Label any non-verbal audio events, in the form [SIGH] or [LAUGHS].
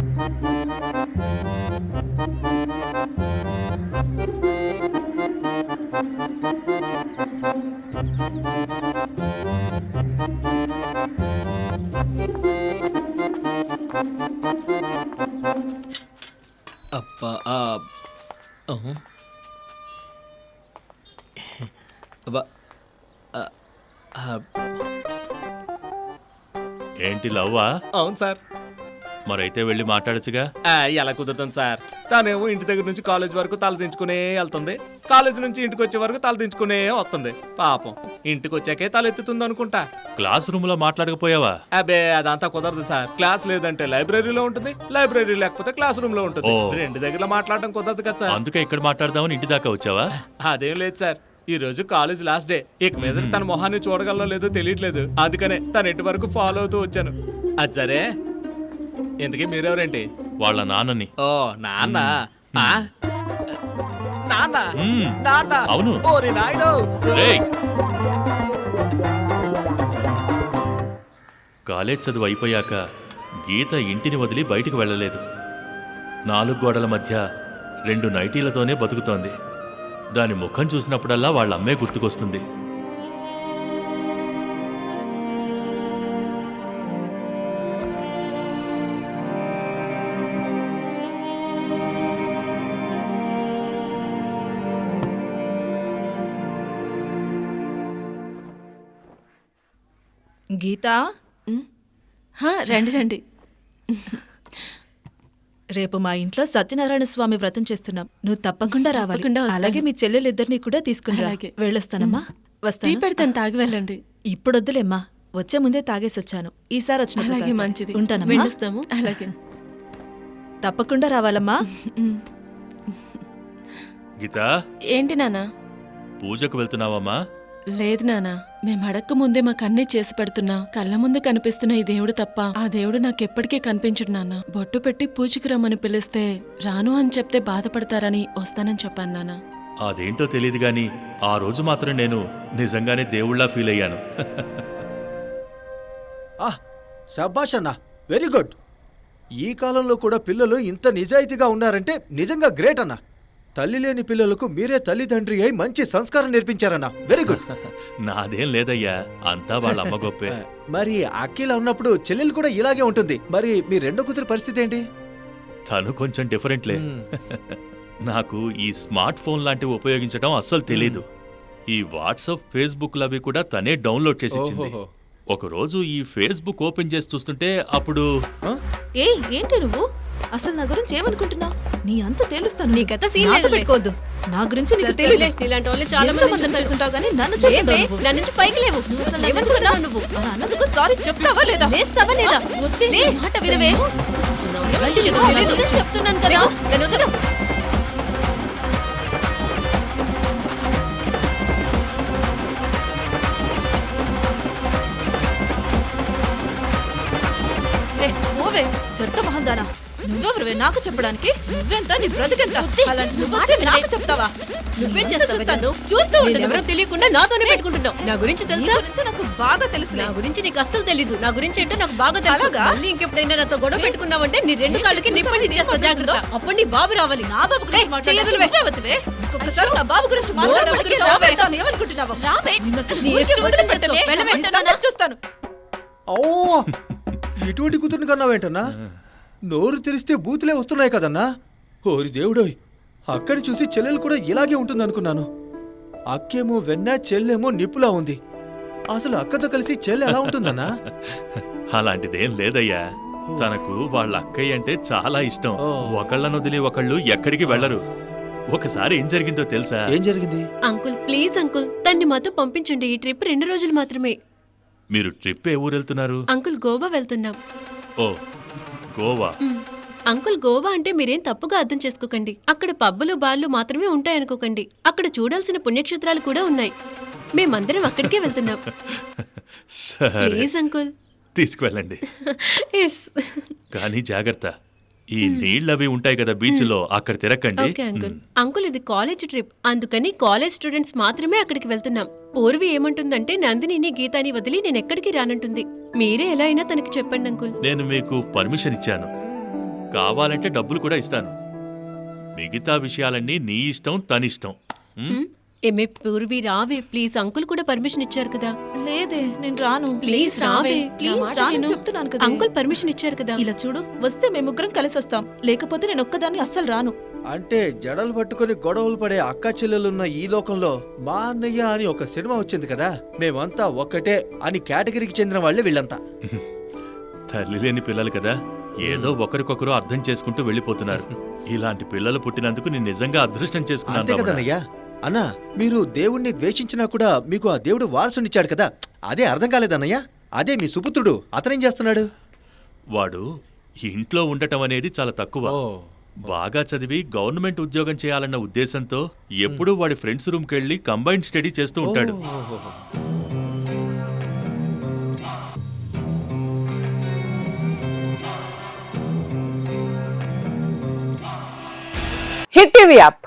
అబ్బా. అబ్బా ఏంటి లవ్వా? అవును సార్. మరైతే వెళ్ళి మాట్లాడచ్చుగా. ఆ, ఎలా కుదురుతుంది సార్? తనేమో ఇంటి దగ్గర నుంచి కాలేజ్ వరకు తల దించుకునే వెళ్తుంది. కాలేజ్ నుంచి ఇంటికి వచ్చే వరకు తల దించుకునే వస్తుంది. పాపం. ఇంటికి వచ్చాకే తల ఎత్తుతుంది అనుకుంటా. క్లాస్ రూమ్లో మాట్లాడకపోయావా? అబే అదంతా కుదరదు సార్. క్లాస్ లేదంటే లైబ్రరీలో ఉంటుంది లైబ్రరీ లేకపోతే క్లాస్ రూమ్లో ఉంటుంది. ఓ. రెండు దగ్గర మాట్లాడడం కుదరదు కదా సార్. అందుకే ఇక్కడ మాట్లాడదామని ఇంటి దాకా వచ్చావా? అదేం లేదు సార్. ఈ రోజు కాలేజ్ లాస్ట్ డే. ఇక మీద తన మొహాన్ని చూడగలనో లేదో తెలియట్లేదు. అందుకనే తన ఇంటి వరకు ఫాలో అవుతూ వచ్చాను. అది సరే. ఇంతకీ మీరెవరేంటి వాళ్ళ నాన్నని. ఓ నాన్న. ఆ? నాన్న. మ్మ్. నాన్న. అవును. ఓరి రేయ్! కాలేజ్ చదువు అయిపోయాక గీత ఇంటిని వదిలి బయటికి వెళ్ళలేదు. నాలుగు గోడల మధ్య రెండు నైటీలతోనే బతుకుతోంది. దాని ముఖం చూసినప్పుడల్లా వాళ్ళ అమ్మే గుర్తుకొస్తుంది. గీతా? హా, రండి రండి. రేపు మా ఇంట్లో సత్యనారాయణ స్వామి వ్రతం చేస్తున్నాం. నువ్వు తప్పకుండా రావాలి. తప్పకుండా వస్తాను. అలాగే మీ చెల్లెలిద్దరిని కూడా తీసుకుని రా అలాగే. వెళ్ళొస్తానమ్మా. టీ వస్తాను. పెడతాను తాగి వెళ్ళండి. ఇప్పుడొద్దులేమ్మా. వచ్చే ముందే తాగేసి వచ్చాను. ఈసారి అలాగే. మంచిది. ఉంటానమ్మా. వెళ్ళొస్తాము. అలాగే. తప్పకుండా రావాలమ్మా. గీత? ఏంటి నానా పూజకు వెళ్తున్నావమ్మా? లేదు నానా మేము అడక్క ముందే మాకు అన్నీ చేసి పెడుతున్నా కళ్ళ ముందు కనిపిస్తున్న ఈ దేవుడు తప్ప ఆ దేవుడు నాకెప్పటికీ కనిపించడు నాన్న బొట్టు పెట్టి పూజకి రమ్మని పిలిస్తే రాను అని చెప్తే బాధపడతారని వస్తానని చెప్పాను నాన్న అదేంటో తెలియదు గాని ఆ రోజు మాత్రం నేను నిజంగానే దేవుళ్ళ ఫీల్ అయ్యాను. ఆహ్ శబాష్ అన్న వెరీ గుడ్. ఈ కాలంలో కూడా పిల్లలు ఇంత నిజాయితీగా ఉన్నారంటే నిజంగా గ్రేట్ అన్న. తల్లి లేని పిల్లలకు మీరే తల్లిదండ్రి అయి మంచి సంస్కారం నేర్పించారన్న. వెరీ గుడ్ [LAUGHS] నాదేం లేదయ్యా. అంతా వాళ్ళ అమ్మ గొప్పే. [LAUGHS] మరి అఖిల ఉన్నప్పుడు చెల్లెలు కూడా ఇలాగే ఉంటుంది. మరి మీ రెండో కూతురు పరిస్థితి ఏంటి? తను కొంచెం డిఫరెంట్లే మ్మ్. [LAUGHS] నాకు ఈ స్మార్ట్ ఫోన్ లాంటివి ఉపయోగించడం అస్సలు తెలీదు. ఈ వాట్సాప్ ఫేస్బుక్ లవి కూడా తనే డౌన్లోడ్ చేసి ఇచ్చింది. ఒకరోజు ఈ ఫేస్బుక్ ఓపెన్ చేసి చూస్తుంటే అప్పుడు ఏంటి నువ్వు? అసలు నా గురించి ఏమనుకుంటున్నావు నీ అంత తేలుస్తాను. నీ గత సీన్ లేదులే. పెట్టుకోవద్దు. నా గురించి నీకు సరేలే, నీలాంటి వాళ్ళు చాలా మంది మందిని. చూసుంటావు కానీ నన్ను నువ్వు. నా నుంచి పైకి లేవు. నువ్వు అసలు ఏమనుకున్నావు నువ్వు? అన్నందుకు సారీ చెప్తావా లేదా? లేస్తావా లేదా? లే, మాట వినవే. చెప్తున్నాను కదా. నన్ను వదలు. చెత్త మహందానా. నువ్వెవరివే నాకు చెప్పడానికి? నువ్వెంత? నీ బ్రతికెంత? అలాంటి నువ్వు వచ్చి నాకు చెప్తావా? నువ్వేం చేస్తావు? చూస్తూ. ఎవరో తెలియకుండా నాతోనే పెట్టుకుంటున్నావు. నా గురించి నీ తెలుసా? గురించి నాకు బాగా తెలుసులే. నా గురించి నీకు అస్సలు తెలీదు. నా గురించి ఏంటో నాకు బాగా తెలుసు? మళ్ళీ ఇంకెప్పుడైనా నాతో గొడవ పెట్టుకున్నావంటే నీ రెండు కాళ్ళకి నిప్పని చేస్తా జాగ్రత్త. అప్పుడు నీ బాబు రావాలి. నా బాబు గురించి. నువ్వే ఇంకొకసారి నా బాబు గురించి నోరు మాట్లాడే పలికి రావే. ఏమనుకుంటున్నావు? రావే. నిన్ను అసలు నీ ఊరికే ఇష్టం వచ్చినట్టు వదిలిపెట్టనే. వెళ్ళవే. సంగతి చూస్తాను ఓ! ఇటువంటి కూతుర్ని కన్నావేంటన్నా? నోరు తెరిస్తే బూతులే వస్తున్నాయి కదన్నా. ఓరి దేవుడోయ్ అక్కని చూసి చెల్లెలు కూడా ఇలాగే ఉంటుందనుకున్నాను. అక్కేమో వెన్న చెల్లెమో నిప్పులా ఉంది. అసలు అక్కతో కలిసి చెల్లె ఎలా ఉంటుందన్నా? [LAUGHS] అలాంటిదేం లేదయ్యా. తనకు వాళ్ళ అక్కయ్య అంటే చాలా ఇష్టం. ఒకళ్ళను వదిలి ఒకళ్ళు ఎక్కడికి వెళ్ళరు. ఒకసారి ఏం జరిగిందో తెలుసా? ఏం జరిగింది? అంకుల్ ప్లీజ్ అంకుల్ తన్ని మాతో పంపించండి. ఈ ట్రిప్ రెండు రోజులు మాత్రమే. మీరు ట్రిప్ ఏ ఊరు వెళ్తున్నారు అంకుల్ గోవా వెళ్తున్నాం. ఓ గోవా. అంకుల్ గోవా అంటే మీరేం తప్పుగా అర్థం చేసుకోకండి. అక్కడ పబ్బులు బార్లు మాత్రమే ఉంటాయనుకోకండి. అక్కడ చూడాల్సిన పుణ్యక్షేత్రాలు కూడా ఉన్నాయి. మేమందరం అక్కడికే వెళ్తున్నాం. [LAUGHS] Please uncle. తీసుకువెళ్ళండి. [LAUGHS] కానీ జాగ్రత్త. ఈ నీళ్ళవి ఉంటాయి కదా బీచ్లో అక్కడ తిరగండి ఓకే అంకుల్. అంకుల్ ఇది కాలేజ్ ట్రిప్. అందుకని కాలేజ్ స్టూడెంట్స్ మాత్రమే అక్కడికి వెళ్తున్నాం. పూర్వి ఏమంటుందంటే నందినిని గీతాని వదిలి నేను ఎక్కడికి రానంటుంది. మీరే ఎలా అయినా తనకి చెప్పండి అంకుల్. నేను మీకు పర్మిషన్ ఇచ్చాను. కావాలంటే డబ్బులు కూడా ఇస్తాను. మిగతా విషయాలన్నీ నీ ఇష్టం తనిష్టం? ఏమే పూర్వి రావే ప్లీజ్ అంకుల్ కూడా పర్మిషన్ ఇచ్చారు కదా. లేదే నేను రాను. ప్లీజ్ రావే ప్లీజ్ రాను. చెప్తున్నాను కదా. అంకుల్ పర్మిషన్ ఇచ్చారు కదా. ఇలా చూడు వస్తే మేము ముగ్గురం కలిసి వస్తాం. లేకపోతే నేను ఒక్కదాన్ని అస్సలు రాను. అంటే జడలు పట్టుకొని గొడవలు పడే అక్క చెల్లెలున్న ఈ లోకంలో మా అన్నయ్య అని ఒక సినిమా వచ్చింది కదా. మేమంతా ఒక్కటే అని కేటగిరీకి చెందిన వాళ్ళే వీళ్ళంతా. తల్లి లేని పిల్లలు కదా. ఏదో ఒకరికొకరు అర్థం చేసుకుంటూ వెళ్ళిపోతున్నారు. ఇలాంటి పిల్లలు పుట్టినందుకు నేను నిజంగా అదృష్టం చేసుకున్నాను అన్నా మీరు దేవుణ్ణి ద్వేషించినా కూడా మీకు ఆ దేవుడు వారసునిచ్చాడు కదా. అదే అర్థం కాలేదన్నయ్యా అదే మీ సుపుత్రుడు. అతనేం చేస్తున్నాడు? వాడు ఇంట్లో ఉండటం అనేది చాలా తక్కువ. బాగా చదివి గవర్నమెంట్ ఉద్యోగం చేయాలన్న ఉద్దేశంతో ఎప్పుడూ వాడి ఫ్రెండ్స్ రూమ్కి వెళ్ళి కంబైన్డ్ స్టడీ చేస్తూ ఉంటాడు. Hit TV app.